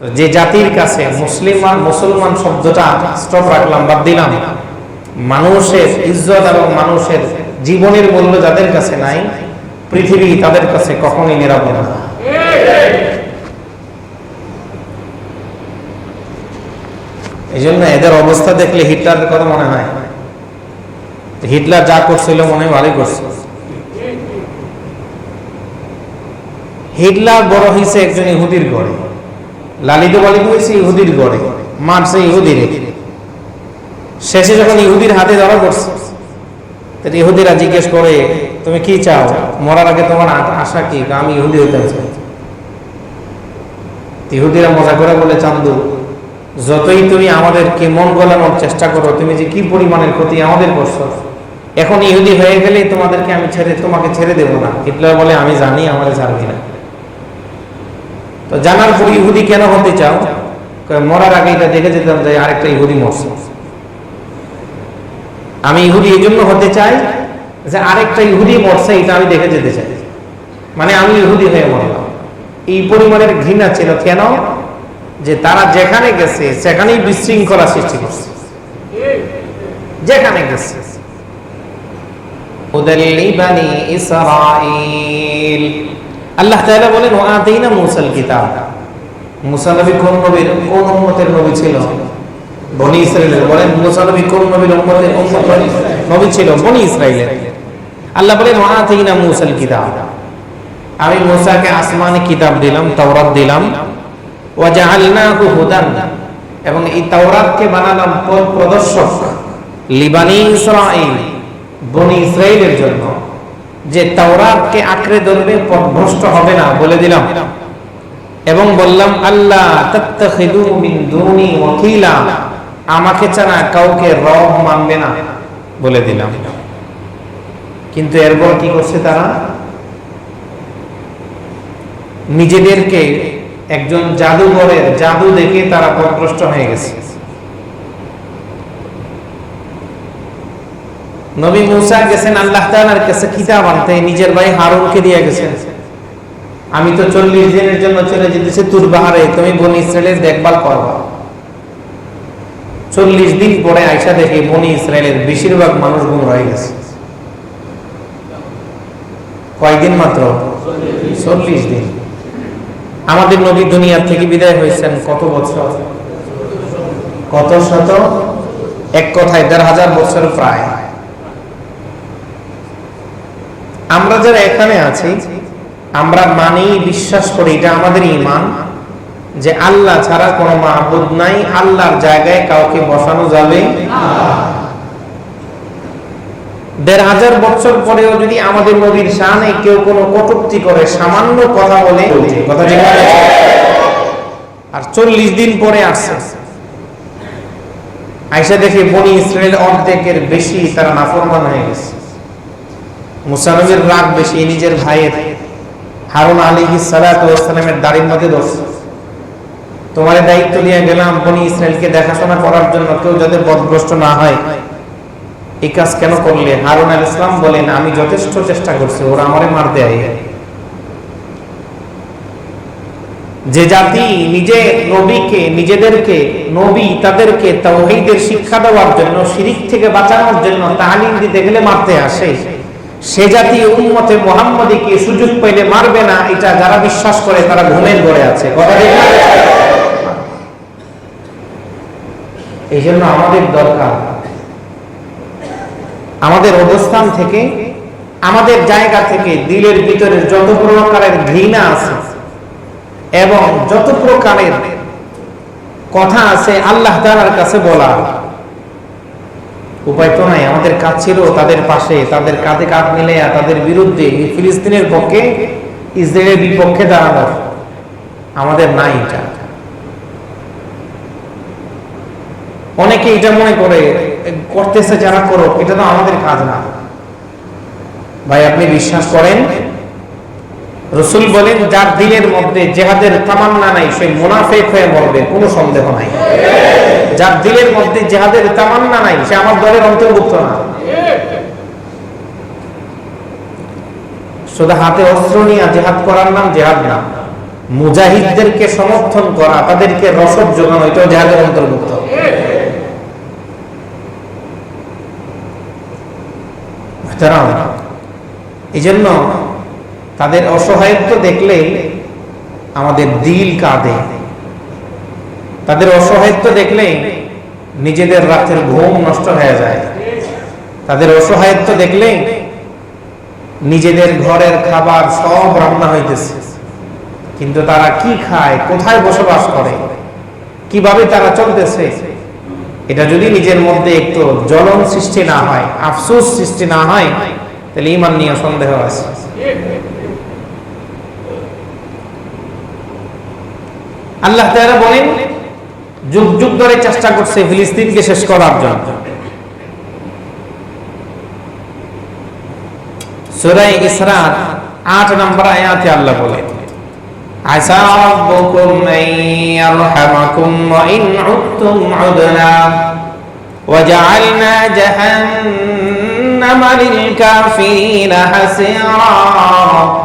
যে জাতির কাছে মুসলিমান মুসলমান শব্দটা স্টপ রাখলাম, বাদ দিলাম। মানুষের ইজ্জত এবং মানুষের জীবনের মূল্য যাদের কাছে নাই, পৃথিবী তাদের কাছে কখনই নিরাপদ না। এই জন্য এদের অবস্থা দেখলে হিটলারের কথা মনে হয়। হিটলার যা করছিল মনে হয় ভালোই করছে। হিটলার বড় হয়েছে একজন ইহুদির ঘরে। লালিত পালিত হয়েছে ইহুদির ঘরে মারছে ইহুদির। শেষে যখন ইহুদির হাতে ধরা পড়ছে ইহুদিরা জিজ্ঞেস করে, তুমি কি চাও? মরার আগে তোমার আশা কি? আমি ইহুদি হইতে ইহুদিরা মজা করে বলে, চান্দু, যতই তুমি আমাদেরকে মন গলানোর চেষ্টা করো, তুমি যে কি পরিমাণের ক্ষতি আমাদের করছ, এখন ইহুদি হয়ে গেলে তোমাদেরকে আমি ছেড়ে, তোমাকে ছেড়ে দেব না। হিটলার বলে, আমি জানি আমাদের ছাড়বি না। তো জানার পর ইহুদি কেন হতে চাও? মরার আগে এটা দেখে যেতাম যে আরেকটা ইহুদি মরছে। আমি ইহুদি এই জন্য হতে চাই যে আরেকটা ইহুদি মরছে, এটা আমি দেখে যেতে চাই। মানে আমি ইহুদি হয়ে মরলাম। এই পরিমাণের ঘৃণা ছিল কেন? যে তারা যেখানে গেছে, সেখানেই বিশৃঙ্খলা সৃষ্টি করছে। যেখানে গেছে। ওদের লিবানি ইসরাঈল। আল্লাহ তাআলা বলেন, ওয়া আতাইনা মুসাল কিতাব। মুসা নবী কোন নবীর কোন উম্মতের নবী ছিল? বনি ইসরাইলের বলেন, মুসা নবী কোন নবীর বনি নবী ছিল? বনি ইসরাইলের আল্লাহ বলেন, ওয়া আতাইনা মুসাল কিতাব। আমি মুসাকে আসমানি কিতাব দিলাম, তাওরাত দিলাম। ওয়া জাআলনাহু হুদান। এবং এই তাওরাতকে বানালাম পথ প্রদর্শক লিবানি ইসরাইল বনি ইসরাইলের জন্য। যে তাওরাতকে আঁকড়ে ধরবে, পথভ্রষ্ট হবে না, বলে দিলাম। এবং বললাম আল্লাহ তাত্তাখিদু মিন দুনি ওয়াকিলা। আমাকে ছাড়া কাউকে রব মানবে না, বলে দিলাম। কিন্তু এরপর কি করছে তারা? নিজেদেরকে একজন জাদুঘরের জাদু দেখে তারা পথভ্রষ্ট হয়ে গেছে। নবী মুসা গেছেন, আল্লাহ তাআলার কাছে কিতাব আনতে, নিজের ভাই হারুনকে দিয়ে গেছেন। আমি তো চল্লিশ দিনের জন্য চলে যেতেছি, তুর বাহারে, তুমি বনি ইসরায়েলের দেখভাল করবা চল্লিশ দিন পরে আইসা দেখি বনি ইসরায়েলের বেশিরভাগ মানুষ গুম হয়ে গেছে। কয়দিন মাত্র? চল্লিশ দিন। আমাদের নবী দুনিয়ার থেকে বিদায় হয়েছেন কত বছর? কত শত? এক কথায় দেড় হাজার বছর প্রায় আমরা যারা এখানে আছি, আমরা মানি, বিশ্বাস করি, এটা আমাদের ইমান যে আল্লাহ ছাড়া কোনো মাহবুদ নাই, আল্লাহর জায়গায় কাউকে বসানো যাবে দেড় হাজার বছর পরেও যদি আমাদের নবীর শানে কেউ কোনো কটূক্তি করে, সামান্য কথা বলে, কথা আর চল্লিশ দিন পরে আসছে আইসা দেখে বনি ইসরায়েল অর্ধেকের বেশি তারা নাফরমান হয়ে গেছে। মুসানবীর রাগ বেশি, নিজের ভাইয়ের। হারুন আলী সালাতামের দাড়ির মধ্যে দোষ। তোমার দায়িত্ব দিয়ে গেলাম বনি ইসরায়েলকে দেখাশোনা করার জন্য, কেউ যাতে পথভ্রষ্ট না হয়। এই কাজ কেন করলে? হারুন আল ইসলাম বলেন, আমি যথেষ্ট চেষ্টা করছি, ওরা আমারে মার দেয় যে জাতি নিজে নবীকে, নিজেদেরকে, নবী তাদেরকে তাওহীদের শিক্ষা দেওয়ার জন্য, শিরিক থেকে বাঁচানোর জন্য তালিম দিতে গেলে মারতে আসে। সে জাতি উম্মতে মোহাম্মদীকে সুযোগ পাইলে মারবে না, এটা যারা বিশ্বাস করে তারা ঘুমের ঘরে আছে? এই জন্য আমাদের দরকার। আমাদের অবস্থান থেকে, আমাদের জায়গা থেকে দিলের ভিতরে যত প্রকারের ঘৃণা আছে এবং যত প্রকারের কথা আছে আল্লাহ তাআলার কাছে বলা উপায় তো নাই, আমাদের কাজ ছিল তাদের পাশে, তাদের কাঁধে কাঁধ মিলে তাদের বিরুদ্ধে ফিলিস্তিনের পক্ষে ইসরায়েলের বিপক্ষে দাঁড়ানোর আমাদের নাই এটা। অনেকে এটা মনে করে, করতেছে যারা করো এটা তো আমাদের কাজ না। ভাই, আপনি বিশ্বাস করেন? রসুল বলেন, যার দিলের মধ্যে জেহাদের তামান্না নাই, সে মুনাফেক হয়ে মরবে, কোনো সন্দেহ নাই। যার দিলের মধ্যে জেহাদের তামান্না নাই, সে আমার দলের অন্তর্ভুক্ত না। শুধু হাতে অস্ত্র নিয়ে জেহাদ করার নাম জেহাদ না, মুজাহিদদেরকে সমর্থন করা, তাদেরকে রসদ যোগানো, এটাও জাহাজের অন্তর্ভুক্ত। এই জন্য তাদের অসহায়ত্ব দেখলে আমাদের দিল কাঁদে। তাদের অসহায়ত্ব দেখলে নিজেদের রাতের ঘুম নষ্ট হয়ে যায়। তাদের অসহায়ত্ব দেখলে নিজেদের ঘরের খাবার সব রান্না হইতেছে। কিন্তু তারা কি খায়, কোথায় বসবাস করে, কীভাবে তারা চলতেছে, এটা যদি নিজের মধ্যে একটু জ্বলন সৃষ্টি না হয়, আফসোস সৃষ্টি না হয়, তাহলে ইমান নিয়ে সন্দেহ আছে। আল্লাহ তাআলা বলেন যুগ যুগ ধরে চেষ্টা করছে ফিলিস্তিনকে শেষ করার জন্য সূরা ইসরা 8 নম্বর আয়াতে আল্লাহ বলেন عسى ربكم أن يرحمكم وإن عدتم عدنا وجعلنا جهنم للكافرين حسيرا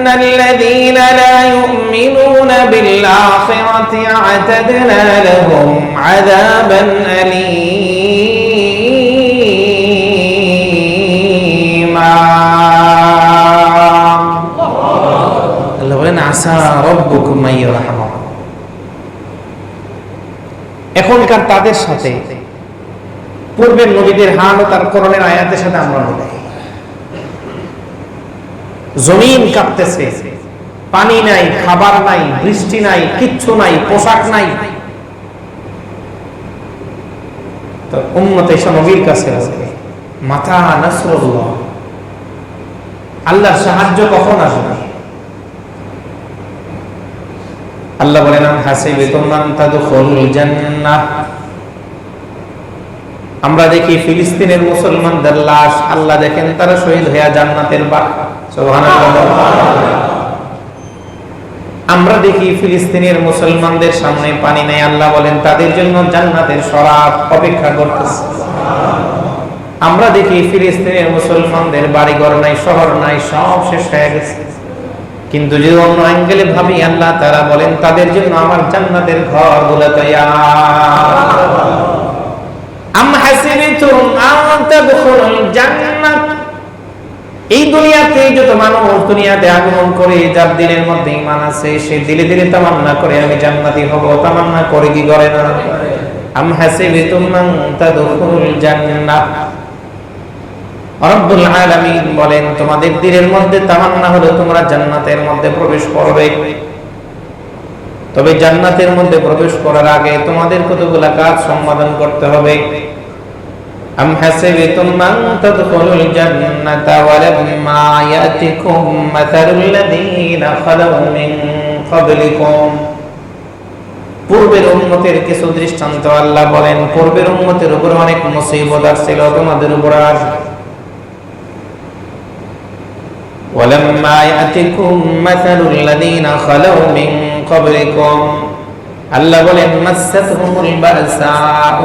الذين لا يؤمنون بالآخرة أعتدنا لهم عذابا أليما আল্লাহ বলেন আসা রব্বুকুম মাইয়ারহামাকুম এখনকার তাদের সাথে পূর্বের নবীদের হাল ও তার করণের আয়াতের সাথে আমরা মিলাই জমিন কাঁপতেছে। পানি নাই, খাবার নাই, বৃষ্টি নাই, কিচ্ছু নাই, পোশাক নাই। আমরা দেখি ফিলিস্তিনের মুসলমানদের লাশ, আল্লাহ দেখেন তারা শহীদ হইয়া জান্নাতের বাক আমরা দেখি ফিলিস্তিনের মুসলমানদের সামনে পানি নেই, আল্লাহ বলেন, তাদের জন্য জান্নাতের শরাব অপেক্ষা করতেছে। আমরা দেখি ফিলিস্তিনের মুসলমানদের বাড়িঘর নাই, শহর নাই, সব শেষ হয়ে গেছে। কিন্তু যদি অন্য অ্যাঙ্গেলে ভাবি, আল্লাহ তারা বলেন, তাদের জন্য আমার জান্নাতের ঘর তাদখুলুল জান্নাত। এই দুনিয়াতে যত মানুষ দুনিয়াতে আগমন করে, যার দিলের মধ্যে ঈমান আছে, সে দিলে দিলে তামান্না করে, আমি জান্নাতি হব, তামান্না করে কি করে না? আম হাসিবিতুম আন তাদখুলুল জান্নাত রব্বুল আলামিন বলেন, তোমাদের দিলের মধ্যে তামান্না হলো তোমরা জান্নাতের মধ্যে প্রবেশ করবে। তবে জান্নাতের মধ্যে প্রবেশ করার আগে তোমাদের কতগুলা কাজ সম্পাদন করতে হবে? أم حسبتم أن تدخلوا الجنة ولما يأتكم مثل الذين خلوا من قبلكم পূর্বের উন্মতের কিছু দৃষ্টান্ত আল্লাহ বলেন পূর্বের উন্মতের উপর অনেক মুসিবত আসছিল তোমাদের উপর আসবে ولما يأتكم مثل الذين خلوا من قبلكم আল্লাহ বলেন, মাসাতহুমুল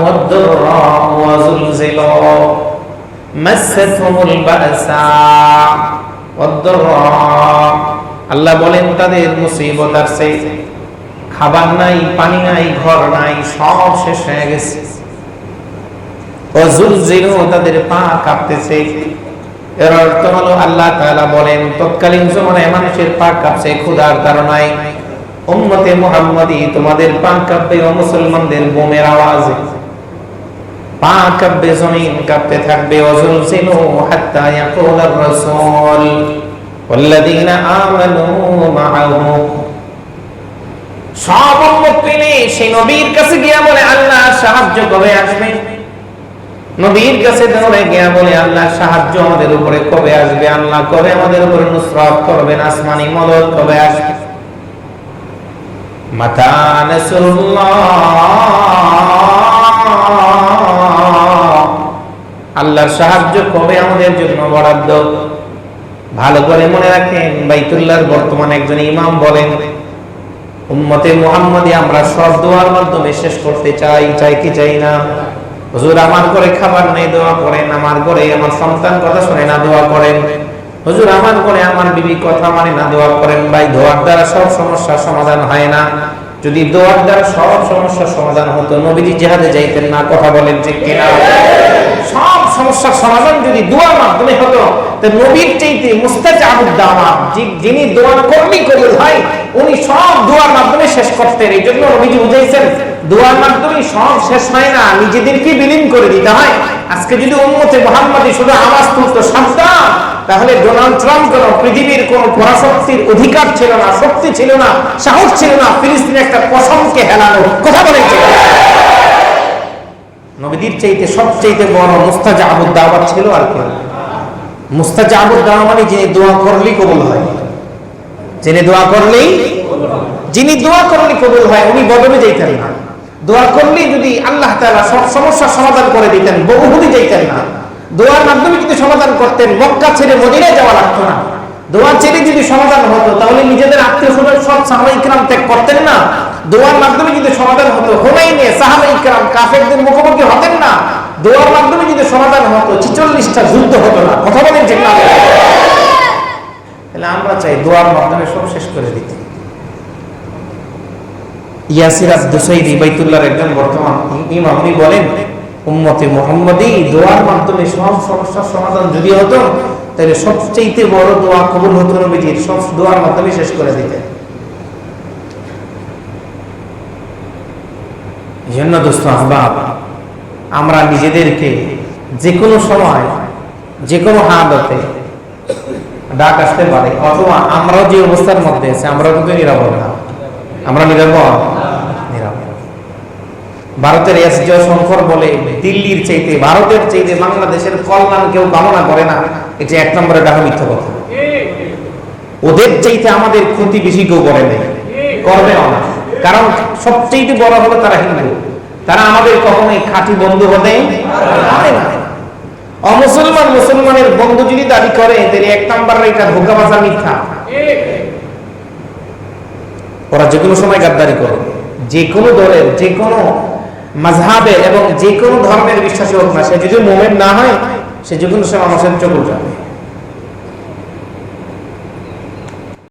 ওয়াদ-দুররা মাসাতহুমুল ওয়াদ-দুররা আল্লাহ বলেন, তাদের মুসিবত আসছে খাবার নাই, পানি নাই, ঘর নাই, সব শেষ হয়ে গেছে। ও যুলজিলু তাদের পা কাঁপতেছে। এর অর্থ হলো, আল্লাহ তাআলা বলেন, তৎকালীন সময়ে মানুষের পা কাঁপছে, ক্ষুধার কারণে উম্মতে মুহাম্মাদি তোমাদের পা কাঁপবে ও মুসলমানদের বোমের আওয়াজে পা কাঁপবে জমিন কাঁপতে থাকবে ওয়াজুলসিলু হাত্তা ইয়াকুল আর-রাসূল والذين آمنوا معه সব উম্মত মিলে সেই নবীর কাছে গিয়া বলে আল্লাহ সাহায্য কবে আসবে নবীর কাছে দৌড়ে গিয়া বলে আল্লাহ সাহায্য আমাদের উপরে কবে আসবে আল্লাহ কবে আমাদের উপরে নুসরত করবেন আসমানি মদত কবে আসবে আল্লাহর সাহায্য কবে আমাদের জন্য বরাদ্দ? ভালো করে মনে রাখেন, বাইতুল্লাহর বর্তমান একজন ইমাম বলেন, উম্মতে মুহাম্মদী আমরা সব দোয়ার মাধ্যমে শেষ করতে চাই চাই কি চাই না? হুজুর আমার ঘরে খাবার নেই, দোয়া করেন, আমার ঘরে আমার সন্তান কথা শুনে না, দোয়া করেন। হুজুর, আমার ঘরে আমার বিবি কথা মানে না, দোয়া করেন ভাই। দোয়ার দ্বারা সব সমস্যার সমাধান হয় না। যদি দোয়ার দ্বারা সব সমস্যার সমাধান হতো, নবীজি জেহাদে যাইতেন না, কথা বলেন যে কিনা? সব সমস্যার সমাধান যদি দোয়ার মাধ্যমে হতো, তো নবীর চাইতে মুস্তাজাবুদ দাওয়া যিনি দোয়া করলেই কবুল ভাই উনি সব দোয়ার মাধ্যমে শেষ করতেন। এই জন্য নবীজি বুঝাইছেন দোয়ার মাধ্যমে সব শেষ হয় না, নিজেদেরকে বিলীন করে দিতে হয়। আজকে যদি উম্মতে মোহাম্মদী শুধু আওয়াজ তুলতো সাবধান, তাহলে ডোনাল্ড ট্রাম্প কোন পৃথিবীর কোন পরাশক্তির অধিকার ছিল না, শক্তি ছিল না, সাহস ছিল না ফিলিস্তিনে একটা পশমকে হেলানো। কথা ঠিক নবীদের চাইতে সবচাইতে বড় মুস্তাজাবুদ দাওয়াত ছিল আর কি? মুস্তাজাবুদ দাওয়া মানে যিনি দোয়া করলেই কবুল হয়। যিনি দোয়া করলেই যিনি দোয়া করলে কবুল হয়, উনি বদলে যাইতেন না। দোয়া করলেই যদি আল্লাহ তাআলা সব সমস্যার সমাধান করে দিতেন বহুহুদি যাইতেন না। দোয়ার মাধ্যমে যদি সমাধান করতেন, মক্কা ছেড়ে মদিনায় যাওয়া লাগতো না। দোয়া ছেড়ে যদি সমাধান হতো, তাহলে নিজেদের আত্মীয় স্বজন সব সাহাবা ইকরাম ত্যাগ করতেন না। দোয়ার মাধ্যমে যদি সমাধান হতো, হুনাইনে সাহাবা ইকরাম কাফেরদের মুখোমুখি হতেন না। দোয়ার মাধ্যমে যদি সমাধান হতো, ছিচল্লিশটা যুদ্ধ হতো না। কথা বলেন যে তাহলে আমরা চাই দোয়ার মাধ্যমে সব শেষ করে দিতে। ইয়াসির আব্দুসাইদি বাইতুল্লাহর একজন বর্তমান ইমাম। উনি বলেন, উম্মতে মুহাম্মদী দোয়ার মাধ্যমে সব সমস্যার সমাধান যদি হতো, তাহলে সবচেয়ে বড় দোয়া কবুল হতো নবীজির, সব দোয়ার মাধ্যমে শেষ করে দিতেন। জন্য দোস্ত আহবাব, আমরা নিজেদেরকে যে কোনো সময় যে কোনো হালতে ডাক আসতে পারে, অথবা আমরাও যে অবস্থার মধ্যে আছি, আমরাও কিন্তু নিরাপদ না। আমরা নিরাপদ? ভারতের এস জয়শঙ্কর বলে দিল্লির চাইতে, ভারতের চাইতে বাংলাদেশের কল্যাণ কেউ কামনা করে না। এটা এক নম্বরে ডাকা মিথ্যা কথা। ওদের চাইতে আমাদের ক্ষতি বেশি কেউ করে নেই। করবে না কারণ সবচেয়ে বড় হলো তারা হিন্দু। তারা আমাদের কখনোই খাঁটি বন্ধু হতে অমুসলমান মুসলমানের বন্ধু যদি দাবি করে তাহলে এক নাম্বার এটা ধোকাবাজা মিথ্যা। ওরা যে কোনো সময় গাদ্দারি করে যে কোনো দলের যে কোনো মাঝহাবে এবং যে কোনো ধর্মের বিশ্বাসী হোক না, সে যদি মোমেন না হয়, সে যে কোনো সময় মানুষের চোখ যাবে।